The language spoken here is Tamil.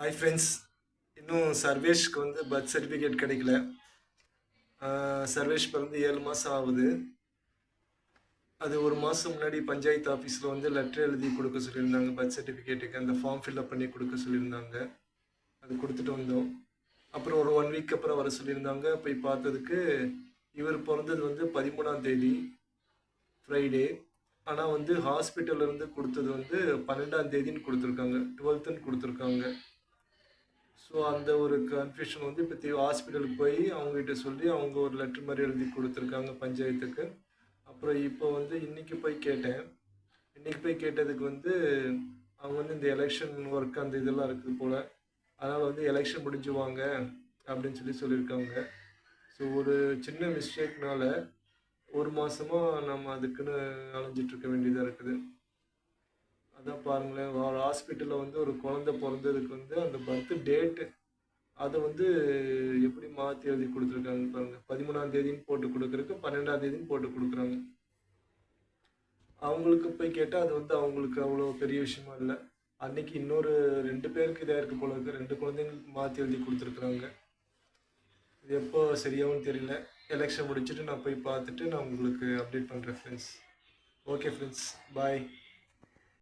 ஹாய் ஃப்ரெண்ட்ஸ் இன்னும் சர்வேஷ்க்கு வந்து பர்த் சர்டிஃபிகேட் கிடைக்கல. சர்வேஷ் பிறந்து ஏழு மாதம் ஆகுது. அது ஒரு மாதம் முன்னாடி பஞ்சாயத்து ஆஃபீஸில் வந்து லெட்டர் எழுதி கொடுக்க சொல்லியிருந்தாங்க. பர்த் சர்டிஃபிகேட்டுக்கு அந்த ஃபார்ம் ஃபில்அப் பண்ணி கொடுக்க சொல்லியிருந்தாங்க. அது கொடுத்துட்டு வந்தோம். அப்புறம் ஒரு ஒன் வீக் அப்புறம் வர சொல்லியிருந்தாங்க. போய் பார்த்ததுக்கு இவர் பிறந்தது வந்து பதிமூணாம் தேதி ஃப்ரைடே ஆனால் வந்து ஹாஸ்பிட்டல்லேருந்து கொடுத்தது வந்து பன்னெண்டாம் தேதின்னு கொடுத்துருக்காங்க. டுவெல்த்துன்னு கொடுத்துருக்காங்க. ஸோ அந்த ஒரு கன்ஃபியூஷன் வந்து இப்போ ஹாஸ்பிட்டலுக்கு போய் அவங்ககிட்ட சொல்லி அவங்க ஒரு லெட்டர் மாதிரி எழுதி கொடுத்துருக்காங்க பஞ்சாயத்துக்கு. அப்புறம் இப்போ வந்து இன்றைக்கி போய் கேட்டேன். இன்றைக்கி போய் கேட்டதுக்கு வந்து அவங்க வந்து இந்த எலெக்ஷன் ஒர்க் அந்த இதெல்லாம் இருக்குது போல். அதனால் வந்து எலெக்ஷன் முடிஞ்சு வாங்க அப்படின்னு சொல்லி சொல்லியிருக்காங்க. ஸோ ஒரு சின்ன மிஸ்டேக்னால ஒரு மாதமாக நம்ம அதுக்குன்னு அலைஞ்சிட்ருக்க வேண்டியதாக இருக்குது. அதான் பாருங்களேன் ஒரு ஹாஸ்பிட்டலில் வந்து ஒரு குழந்தை பிறந்ததுக்கு வந்து அந்த பர்த் டேட்டு அதை வந்து எப்படி மாற்றி எழுதி கொடுத்துருக்காங்க பாருங்கள் பதிமூணாம் தேதின்னு போட்டு கொடுக்குறக்கு பன்னெண்டாம் தேதின்னு போட்டு கொடுக்குறாங்க. அவங்களுக்கு போய் கேட்டால் அது வந்து அவங்களுக்கு அவ்வளோ பெரிய விஷயமா இல்லை. அன்னைக்கு இன்னொரு ரெண்டு பேருக்கு இதாக இருக்க போல இருக்கு. ரெண்டு குழந்தைங்களுக்கு மாற்றி எழுதி கொடுத்துருக்குறாங்க. இது எப்போ சரியாகவும் தெரியல. எலெக்ஷன் முடிச்சுட்டு நான் போய் பார்த்துட்டு நான் உங்களுக்கு அப்டேட் பண்ணுறேன் ஃப்ரெண்ட்ஸ் ஓகே ஃப்ரெண்ட்ஸ் பாய்